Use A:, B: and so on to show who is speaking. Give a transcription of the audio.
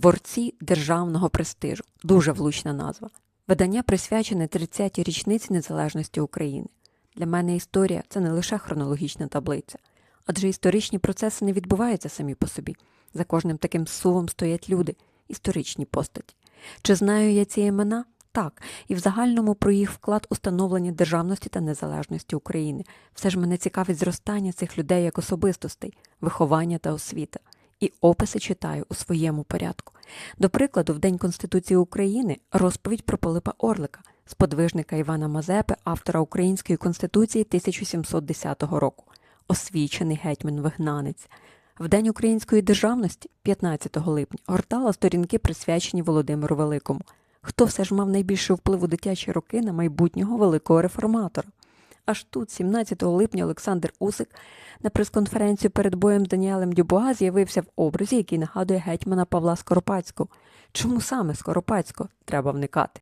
A: Творці державного престижу дуже влучна назва. Видання присвячене 30-й річниці незалежності України. Для мене історія це не лише хронологічна таблиця, адже історичні процеси не відбуваються самі по собі. За кожним таким сувом стоять люди, історичні постаті. Чи знаю я ці імена? Так, і в загальному про їх вклад у становлення державності та незалежності України. Все ж мене цікавить зростання цих людей як особистостей, виховання та освіта. І описи читаю у своєму порядку. До прикладу, в День Конституції України розповідь про Пилипа Орлика, сподвижника Івана Мазепи, автора Української Конституції 1710 року, освічений гетьман-вигнанець. В День української державності, 15 липня, гортала сторінки присвячені Володимиру Великому. Хто все ж мав найбільший вплив у дитячі роки на майбутнього великого реформатора? Аж тут, 17 липня, Олександр Усик на прес-конференцію перед боєм з Даніелем Дюбуа з'явився в образі, який нагадує гетьмана Павла Скоропадського. Чому саме Скоропадського? Треба вникати.